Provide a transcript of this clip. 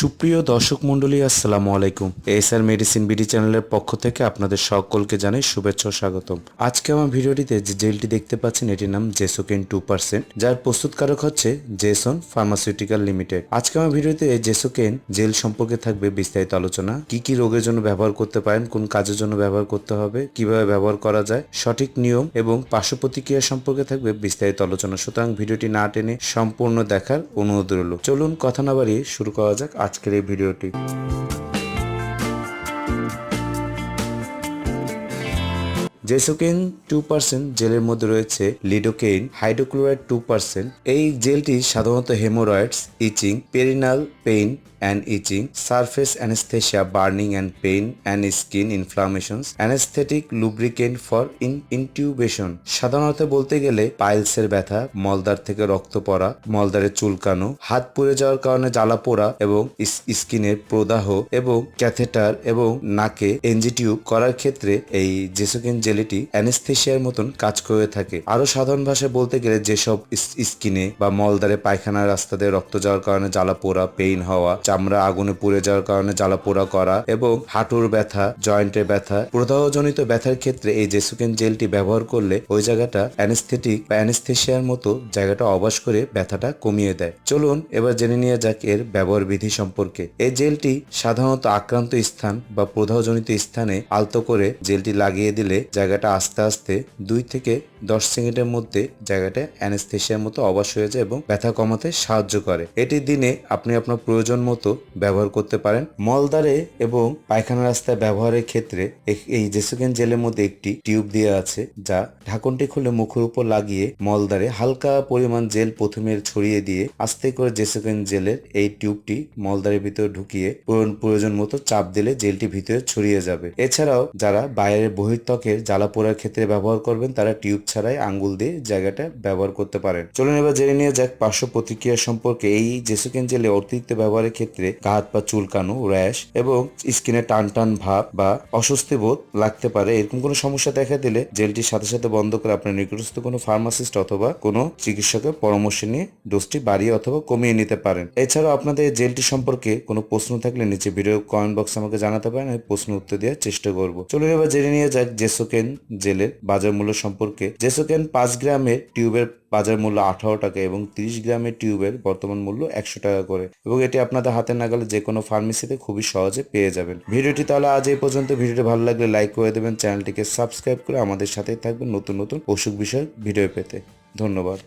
সুপ্রিয় দর্শক মণ্ডলী, আসসালামু আলাইকুম। এস আর মেডিসিন বিডি চ্যানেলের পক্ষ থেকে আপনাদের সকলকে জানাই শুভেচ্ছা স্বাগতম। আজকে আমার ভিডিওটিতে যে জেলটি দেখতে পাচ্ছেন, এটির নাম জেসোকেন টু পার্সেন্ট, যার প্রস্তুতকারক হচ্ছে জেসন ফার্মাসিউটিক্যাল লিমিটেড। আজকে আমার ভিডিওতে জেসোকেন জেল সম্পর্কে থাকবে বিস্তারিত আলোচনা। কি কি রোগের জন্য ব্যবহার করতে পারেন, কোন কাজের জন্য ব্যবহার করতে হবে, কীভাবে ব্যবহার করা যায়, সঠিক নিয়ম এবং পার্শ্ব প্রতিক্রিয়া সম্পর্কে থাকবে বিস্তারিত আলোচনা। সুতরাং ভিডিওটি না টেনে সম্পূর্ণ দেখার অনুরোধ রইল। চলুন কথা না বাড়িয়ে শুরু করা যাক। আজকের এই ভিডিওটি। জেসোকেন টু পার্সেন্ট জেলের মধ্যে রয়েছে লিডোকেইন, হাইড্রোক্লোরাইড টু পার্সেন্ট এই জেলটি সাধারণত haemorrhoids, itching, perineal pain and itching, surface anaesthesia burning and pain and skin inflammations. Anaesthetic lubricant for in, intubation. সাধারণত বলতে গেলে পাইলসের ব্যথা মলদার থেকে রক্ত পড়া মলদারে চুলকানো, হাত পুড়ে যাওয়ার কারণে জ্বালা পোড়া এবং স্কিনের প্রদাহ এবং ক্যাথেটার এবং নাকে এনজিটিউব করার ক্ষেত্রে এই জেসোকিন জেলিটি অ্যানেস্থেশিয়ার মতন কাজ করে থাকে। আরও সাধারণ ভাষায় বলতে গেলে যেসব স্কিনে বা মলদারে পায়খানার রাস্তা দিয়ে রক্ত যাওয়ার কারণে জ্বালা পোড়া, পেইন হওয়া, চামড়া আগুনে পুড়ে যাওয়ার কারণে জ্বালা পোড়া করা এবং হাঁটুর ব্যথা, জয়েন্টের ব্যথা, প্রদাহজনিত ব্যথার ক্ষেত্রে এই জেসুকেন জেলটি ব্যবহার করলে ওই জায়গাটা অ্যানেস্থেটিক বা অ্যানেস্থেশিয়ার মতো জায়গাটা অবাস করে ব্যথাটা কমিয়ে দেয়। চলুন এবার জেনে নিয়ে যাক এর ব্যবহার বিধি সম্পর্কে। এই জেলটি সাধারণত আক্রান্ত স্থান বা প্রদাহজনিত স্থানে আলতো করে জেলটি লাগিয়ে দিলে জায়গাটা আস্তে আস্তে দুই থেকে দশ সেকেন্ডের মধ্যে জায়গাটা অ্যানেস্থেশিয়ার মতো অবাস হয়ে যায় এবং ব্যথা কমাতে সাহায্য করে। এটি দিনে আপনি আপনার প্রয়োজন মতো ব্যবহার করতে পারেন। মলদারে এবং পায়খানা রাস্তায় ব্যবহারের ক্ষেত্রে এই জেসুকেন জেলের মধ্যে একটি টিউব দেওয়া আছে, যা ঢাকনটি খুলে মুখের উপর লাগিয়ে মলদারে হালকা পরিমাণ জেল প্রথমে ছড়িয়ে দিয়ে আস্তে করে জেসুকেন জেলের এই টিউবটি মলদারের ভিতরে ঢুকিয়ে প্রয়োজন- মতো চাপ দিলে জেলটি ভিতরে ছড়িয়ে যাবে। এছাড়াও যারা বাইরের বহির্ত্বকের জ্বালা পোড়ার ক্ষেত্রে ব্যবহার করবেন, তারা টিউব ছাড়াই আঙ্গুল দিয়ে জায়গাটা ব্যবহার করতে পারেন। চলুন এবার জেনে নিয়ে যাক পার্শ্ব প্রতিক্রিয়া সম্পর্কে। এই জেসুকেন জেলে অতিরিক্ত ব্যবহারের ক্ষেত্রে গা হাত পা চুলকানো, র্যাশ এবং স্কিনে টান টান ভাব বা অস্বস্তি বোধ লাগতে পারে। এরকম কোনো সমস্যা দেখা দিলে জেলটির সাথে সাথে বন্ধ করে আপনার নিকটস্থ কোনো ফার্মাসিস্ট অথবা কোনো চিকিৎসকের পরামর্শ নিয়ে ডোজটি বাড়িয়ে অথবা কমিয়ে নিতে পারেন। এছাড়াও আপনাদের জেলটি সম্পর্কে কোনো প্রশ্ন থাকলে নিচে ভিডিও কমেন্ট বক্সে আমাকে জানাতে পারেন, আমি প্রশ্ন উত্তর দেওয়ার চেষ্টা করব। চলুন এবার জেনে নিয়ে যাক জেসোকেন জেলের বাজার মূল্য সম্পর্কে? জেসোকেন পাঁচ গ্রামের টিউবের বাজার মূল্য আঠারো টাকা এবং তিরিশ গ্রামের টিউবের বর্তমান মূল্য একশো টাকা করে। এবং এটি আপনাদের হাতে নাগালে যে কোনো ফার্মেসিতে খুবই সহজে পেয়ে যাবেন। ভিডিওটি তাহলে আজ এই পর্যন্ত। ভিডিওটি ভালো লাগলে লাইক করে দেবেন, চ্যানেলটিকে সাবস্ক্রাইব করে আমাদের সাথেই থাকবেন নতুন নতুন অসুখ বিষয়ক ভিডিও পেতে। ধন্যবাদ।